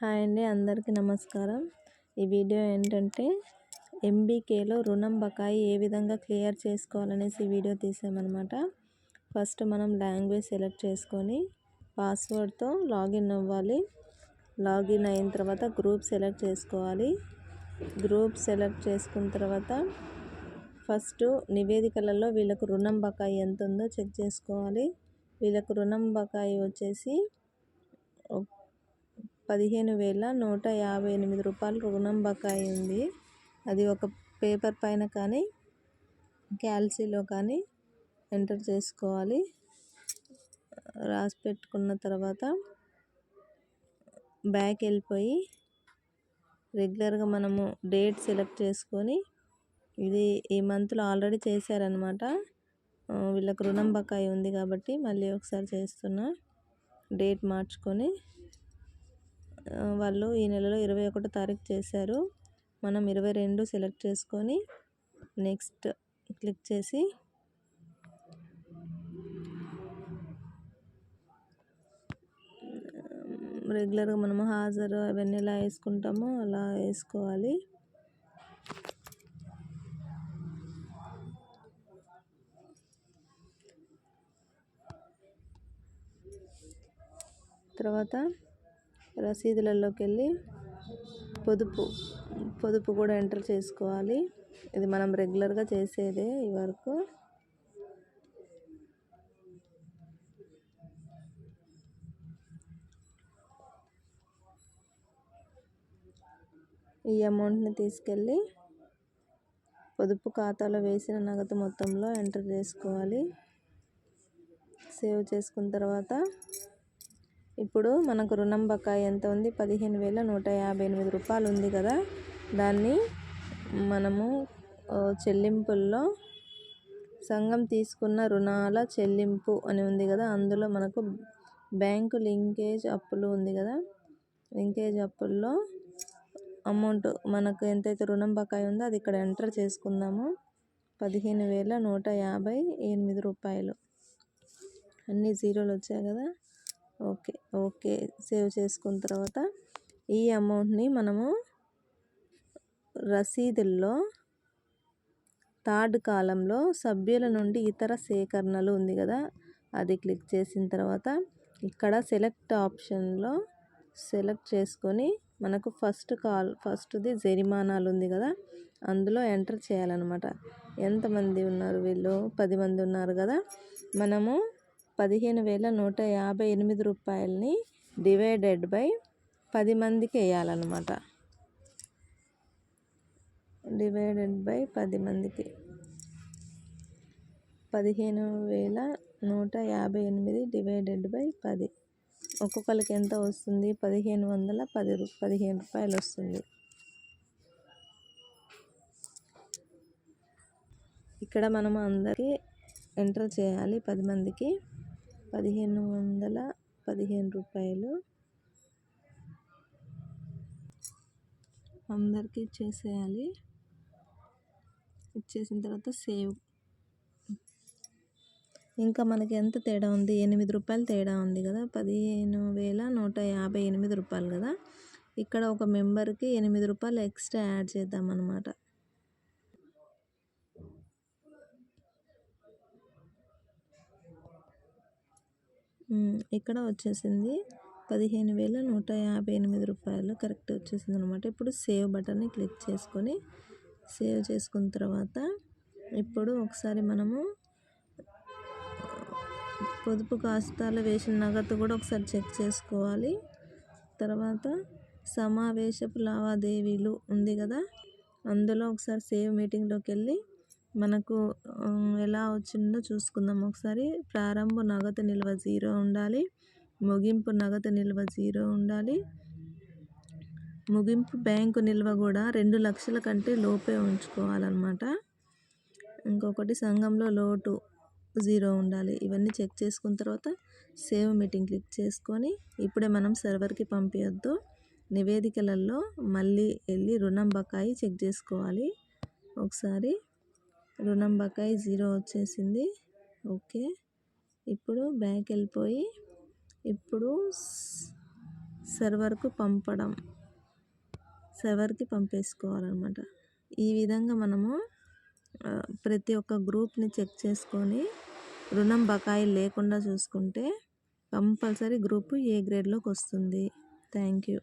Hi అండి అందరికీ నమస్కారం. ఈ వీడియో ఏంటంటే ఎంబీకేలో రుణం బకాయి ఏ విధంగా క్లియర్ చేసుకోవాలనేసి వీడియో తీసామన్నమాట. ఫస్ట్ మనం లాంగ్వేజ్ సెలెక్ట్ చేసుకొని పాస్వర్డ్తో లాగిన్ అవ్వాలి. లాగిన్ అయిన తర్వాత గ్రూప్ సెలెక్ట్ చేసుకోవాలి. గ్రూప్ సెలెక్ట్ చేసుకున్న తర్వాత ఫస్ట్ నివేదికలలో వీళ్ళకు రుణం బకాయి ఎంత ఉందో చెక్ చేసుకోవాలి. వీళ్ళకు రుణం బకాయి వచ్చేసి పదిహేను వేల నూట యాభై ఎనిమిది రూపాయలు రుణం బకాయి ఉంది. అది ఒక పేపర్ పైన కానీ క్యాల్సీలో కానీ ఎంటర్ చేసుకోవాలి. రాసి పెట్టుకున్న తర్వాత బ్యాక్ వెళ్ళిపోయి రెగ్యులర్గా మనము డేట్ సెలెక్ట్ చేసుకొని ఇది ఈ మంత్లో ఆల్రెడీ చేశారనమాట వీళ్ళకి రుణం బకాయి ఉంది కాబట్టి మళ్ళీ ఒకసారి చేస్తున్నా. డేట్ మార్చుకొని వాళ్ళు ఈ నెలలో ఇరవై ఒకటో తారీఖు చేశారు. మనం ఇరవై రెండు సెలెక్ట్ చేసుకొని నెక్స్ట్ క్లిక్ చేసి రెగ్యులర్గా మనము హాజరు అవన్నీ ఎలా వేసుకుంటామో అలా వేసుకోవాలి. తర్వాత రసీదులలోకి వెళ్ళి పొదుపు పొదుపు కూడా ఎంటర్ చేసుకోవాలి. ఇది మనం రెగ్యులర్గా చేసేదే ఈ వరకు. ఈ అమౌంట్ని తీసుకెళ్ళి పొదుపు ఖాతాలో వేసిన నగదు మొత్తంలో ఎంటర్ చేసుకోవాలి. సేవ్ చేసుకున్న తర్వాత ఇప్పుడు మనకు రుణం బకాయి ఎంత ఉంది? పదిహేను వేల నూట యాభై ఎనిమిది రూపాయలు ఉంది కదా. దాన్ని మనము చెల్లింపుల్లో సంఘం తీసుకున్న రుణాల చెల్లింపు అని ఉంది కదా. అందులో మనకు బ్యాంకు లింకేజ్ అప్పులు ఉంది కదా. లింకేజ్ అప్పుల్లో అమౌంట్ మనకు ఎంతైతే రుణం బకాయి ఉందో అది ఇక్కడ ఎంటర్ చేసుకుందాము. పదిహేను వేల నూట యాభై ఎనిమిది రూపాయలు. అన్ని జీరోలు వచ్చాయి కదా. Okay okay. సేవ్ చేసుకున్న తర్వాత ఈ అమౌంట్ని మనము రసీదుల్లో థర్డ్ కాలంలో సభ్యుల నుండి ఇతర సేకరణలు ఉంది కదా అది క్లిక్ చేసిన తర్వాత ఇక్కడ సెలెక్ట్ ఆప్షన్లో సెలెక్ట్ చేసుకొని మనకు ఫస్ట్ కాల్ ఫస్ట్ది జరిమానాలు ఉంది కదా అందులో ఎంటర్ చేయాలన్నమాట. ఎంతమంది ఉన్నారు వీళ్ళు? పది మంది ఉన్నారు కదా మనము పదిహేను వేల నూట యాభై ఎనిమిది రూపాయలని డివైడెడ్ బై పది మందికి వేయాలన్నమాట. డివైడెడ్ బై పది మందికి. పదిహేను వేల నూట యాభై ఎనిమిది డివైడెడ్ బై పది. ఒక్కొక్కరికి ఎంత వస్తుంది? పదిహేను వందల పది రూ పదిహేను రూపాయలు వస్తుంది. ఇక్కడ మనం అందరికీ ఎంటర్ చేయాలి పది మందికి. పదిహేను వందల పదిహేను రూపాయలు. అందరికీ ఇచ్చేసేయాలి ఇచ్చేసిన తర్వాత సేవ్. ఇంకా మనకి ఎంత తేడా ఉంది? ఎనిమిది రూపాయలు తేడా ఉంది కదా? పదిహేను వేల నూట యాభై ఎనిమిది రూపాయలు కదా? ఇక్కడ ఒక మెంబర్కి ఎనిమిది రూపాయలు ఎక్స్ట్రా యాడ్ చేద్దాం ఇక్కడ వచ్చేసింది? పదిహేను వేల నూట యాభై ఎనిమిది రూపాయలు. కరెక్ట్ వచ్చేసింది అనమాట ఇప్పుడు సేవ్ బటన్ని క్లిక్ చేసుకొని సేవ్ చేసుకున్న తర్వాత ఇప్పుడు ఒకసారి మనము పొదుపు కాస్తాలు వేసిన నగదు కూడా ఒకసారి చెక్ చేసుకోవాలి. తర్వాత సమావేశపు లావాదేవీలు ఉంది కదా? అందులో ఒకసారి సేవ్ మీటింగ్లోకి వెళ్ళి మనకు ఎలా వచ్చిందో చూసుకుందాం. ఒకసారి ప్రారంభ నగదు నిల్వ జీరో ఉండాలి. ముగింపు నగదు నిల్వ జీరో ఉండాలి. ముగింపు బ్యాంకు నిల్వ కూడా రెండు లక్షల కంటే లోపే ఉంచుకోవాలన్నమాట. ఇంకొకటి సంఘంలో లోటు జీరో ఉండాలి. ఇవన్నీ చెక్ చేసుకున్న తర్వాత సేవ్ మీటింగ్ క్లిక్ చేసుకొని ఇప్పుడే మనం సర్వర్కి పంపించద్దు నివేదికలలో మళ్ళీ వెళ్ళి రుణం బకాయి చెక్ చేసుకోవాలి. ఒకసారి రుణం బకాయి జీరో వచ్చేసింది. ఓకే. ఇప్పుడు బ్యాక్ వెళ్ళిపోయి ఇప్పుడు సర్వర్కు పంపడం. సర్వర్కి పంపేసుకోవాలన్నమాట. ఈ విధంగా మనము ప్రతి ఒక్క గ్రూప్ని చెక్ చేసుకొని రుణం బకాయి లేకుండా చూసుకుంటే కంపల్సరీ గ్రూప్ ఏ గ్రేడ్లోకి వస్తుంది. Thank you.